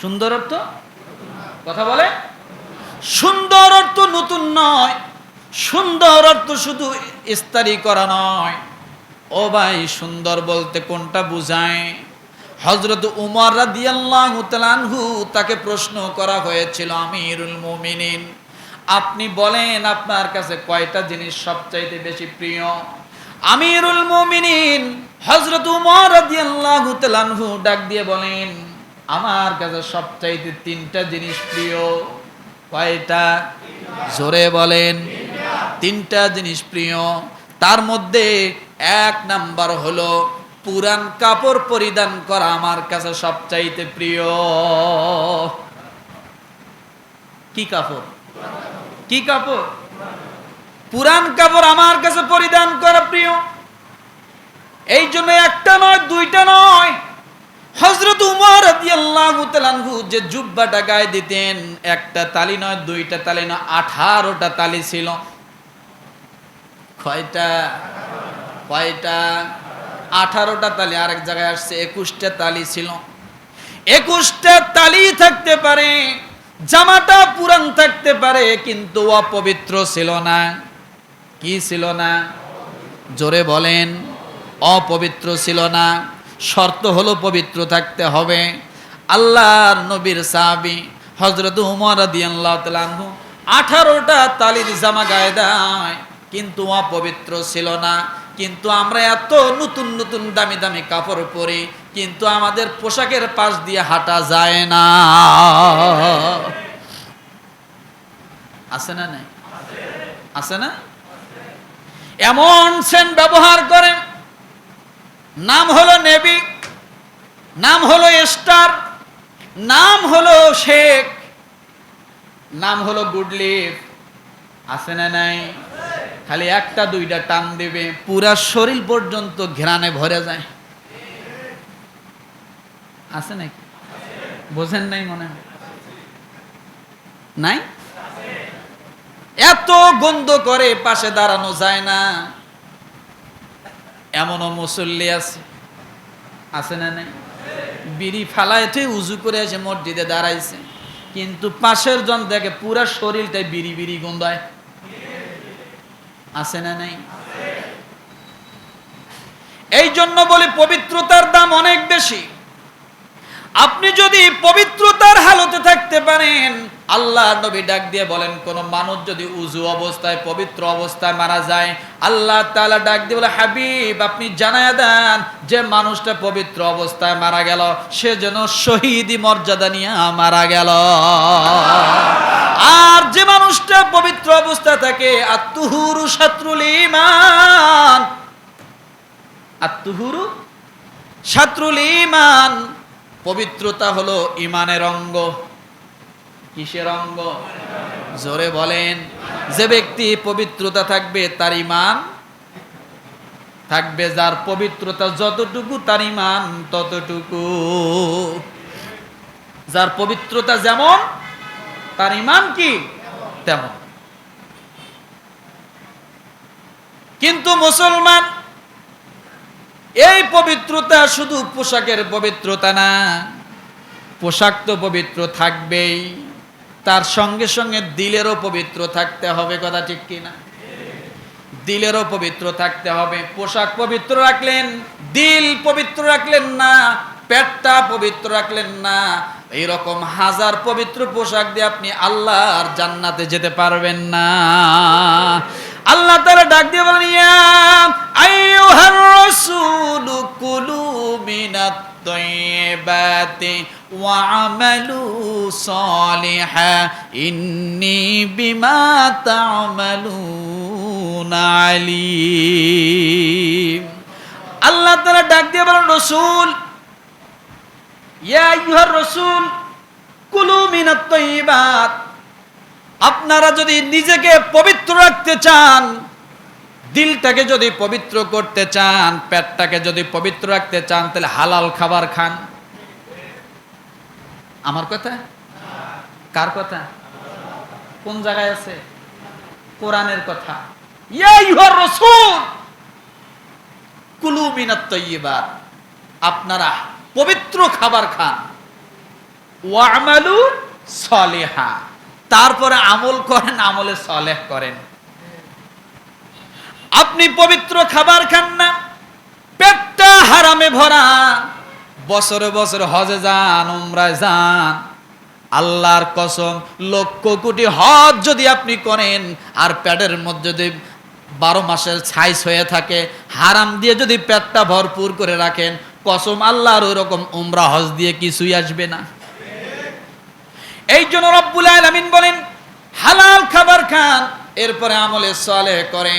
সুন্দর অর্থ? কথা বলে? সুন্দর অর্থ নতুন নয়। সুন্দর অর্থ শুধু ইস্তারি করা নয়। ও ভাই, সুন্দর বলতে কোনটা বুঝায়? হজরত উমর রাদিয়াল্লাহু তাকে প্রশ্ন করা হয়েছিল, আমিরুল মুমিনিন, আপনি বলেন আপনার কাছে কয়টা জিনিস সবচাইতে বেশি প্রিয়? আমিরুল মুমিনিন হজরত উমর রাদিয়াল্লাহু তাআলাহু ডাক দিয়ে বলেন আমার কাছে সবচাইতে তিনটা জিনিস প্রিয়। কয়টা? জোরে বলেন। তিনটা জিনিস প্রিয়। তার মধ্যে এক নাম্বার হলো পুরান কাপড় পরিধান করা আমার কাছে সবচাইতে প্রিয়। কি কাপড়? কি কাপড়? পুরান কাপড় আমার কাছে পরিধান করা প্রিয়। এই জন্য একটা নয়, দুইটা নয়। হজরত উমর তাআলাহু যে জুব্বাটা গায়ে দিতেন, একটা তালি নয়, দুইটা তালি নয়, আঠারোটা তালি ছিল। কয়টা? কয়টা? আঠারোটা তালি, আরেক জায়গায় আসছে, একুশটা তালি ছিল। একুশটা তালি থাকতে পারে, জামাটা পুরান থাকতে পারে, কিন্তু অপবিত্র ছিল না। কি ছিল না? জোরে বলেন, অপবিত্র ছিল না। শর্ত হলো পবিত্র থাকতে হবে। আল্লাহর নবীর সাহাবি হজরত উমর রাদিয়াল্লাহু তাআলা আনহু আঠারোটা তালির জামা গায়ে দেয়, কিন্তু অপবিত্র ছিল না। কিন্তু আমরা এত নতুন নতুন দামি দামি কাপড় পরি, কিন্তু আমাদের পোশাকের পাশ দিয়ে হাঁটা যায় না। আছে না নাই? আছে না? এমন সেন ব্যবহার করেন নাম হলো নেবি, নাম হলো স্টার নাম হলো শেখ, নাম হলো গুডলিফ। আছে না নাই? খালি একটা, দুইটা টান দেবে, পুরা শরীর পর্যন্ত ঘেরানে ভরে যায়। আছে নাকি? বোঝেন নাই মনে হয়? নাই? এত গন্ধ করে পাশে দাঁড়ানো যায় না। এমনও মুসল্লি আছে। আছে না নাই? বিড়ি ফালাইতে উজু করে এসে মসজিদে দাঁড়াইছে। কিন্তু পাশের জন দেখে পুরা শরীরটাই বিড়ি বিড়ি গন্ধায় আছে না নাই? এই জন্য বলি পবিত্রতার দাম অনেক বেশি। আপনি যদি পবিত্রতার হালতে থাকতে পারেন আল্লাহ নবী ডাক দিয়ে বলেন, কোন মানুষ যদি উজু অবস্থায়, পবিত্র অবস্থায় মারা যায়, আল্লাহ তালা ডাক দিয়ে বলে, হাবিব, আপনি জানায় দেন যে মানুষটা পবিত্র অবস্থায় মারা গেল, সে যেন শহীদি মর্যাদা নিয়ে মারা গেল। আর যে মানুষটা পবিত্র অবস্থায় থাকে, আত্মহুরু শত্রুল ইমান আত্মহুরু শত্রুল ইমান পবিত্রতা হলো ইমানের অঙ্গ। কিসের অঙ্গ? জোরে বলেন, যে ব্যক্তি পবিত্রতা থাকবে তার ইমান থাকবে, যার পবিত্রতা যতটুকু তার ইমান ততটুকু। যার পবিত্রতা যেমন, তার ইমান কি? তেমন। কিন্তু মুসলমান, এই পবিত্রতা শুধু পোশাকের পবিত্রতা না, পোশাক তো পবিত্র থাকবেই। তার সঙ্গে সঙ্গে দিলেরও পবিত্র থাকতে হবে, কথা ঠিক কিনা? দিলেরও পবিত্র থাকতে হবে। পোশাক পবিত্র রাখলেন, দিল পবিত্র রাখলেন না, পেটটা পবিত্র রাখলেন না। এইরকম হাজার পবিত্র পোশাক দিয়ে আপনি আল্লাহর জান্নাতে যেতে পারবেন না। আল্লাহ তারা ডাক দিয়ে বলেন, ইয়া আইয়ুহার রাসূলু কুলু মিনাত তাইয়্যিবাতি ওয়া'মালু সালিহা ইন্নী বিমা তা'মালুনা আলীম আল্লাহ তাআলা ডাক দিয়ে বলেন, রাসূল, ইয়া আইয়ুহার রাসূল, কুলু মিনাত আপনারা যদি নিজেকে পবিত্র রাখতে চান দিলটাকে যদি পবিত্র করতে চান, পেটটাকে যদি পবিত্র রাখতে চান, তাহলে হালাল খাবার খান। আমার কথা? কার কথা? কোন জায়গায় আছে? কোরআনের কথা। কুলু মিনাত আপনারা পবিত্র খাবার খান। ওয়ামালু সলিহা। তারপরে আমল করেন, আমলে সলেহ করেন। আপনি পবিত্র খাবার খান না। পেটটা হারামে ভরা। বছরে বছরে হজে যান, উমরায় যান। আল্লাহর কসম, লক্ষ কোটি হজ যদি আপনি করেন, আর পেটের মধ্যে যদি বারো মাসের ছাইস হয়ে থাকে, হারাম দিয়ে যদি পেটটা ভরপুর করে রাখেন, কসম আল্লাহর ওই রকম উমরা হজ দিয়ে কিছুই আসবে না। এই জন্য রব্বুল আলামিন বলেন, হালাল খাবার খান, এরপরে আমলে সলে করেন।